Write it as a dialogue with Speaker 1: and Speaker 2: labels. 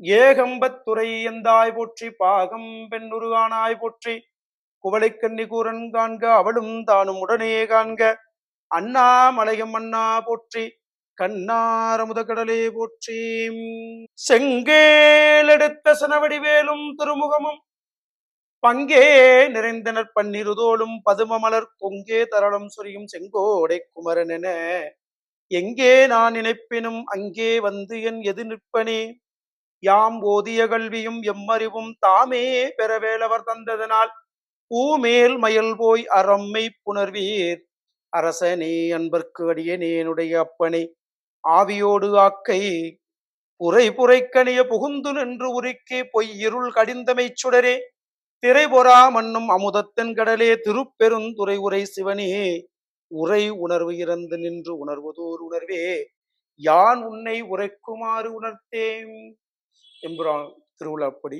Speaker 1: ஏகம்பத்துறை எந்தாய் போற்றி பாகம் பெண்ணுருகானாய் போற்றி குவளைக்கண்ணி கூரன் காண்க அவளும் தானும் உடனே காண்க அண்ணா மலையம் அண்ணா போற்றி கண்ணாரமுத கடலே போற்றி செங்கேலெடுத்த சனவடிவேலும் திருமுகமும் பங்கே நிறைந்தனர் பன்னிருதோளும் பதுமமலர் கொங்கே தரளம் சொரியும் செங்கோடை குமரன் என எங்கே நான் நினைப்பினும் அங்கே வந்து என் எது நிற்பனே யாம் ஓதிய கல்வியும் எம்மறிவும் தாமே பெறவேலவர் தந்ததனால். பூமேல் மயல் போய் அறம்மை புணர்வீர். அரசனே அன்பர்க்கு அடியனேனுடைய அப்பனை. ஆவியோடு ஆக்கை புரை புரைக்கணிய புகுந்து நின்று உருக்கி பொய் இருள் கடிந்தமைச் சுடரே. திரை பொறா மண்ணும் அமுதத்தன் கடலே திருப்பெருந்துரை உரை சிவனே. உரை உணர்வு இறந்து நின்று உணர்வதோர் உணர்வே. யான் உன்னை உரைக்குமாறு உணர்த்தேன்? எம்புரான் திருவிழாப்படி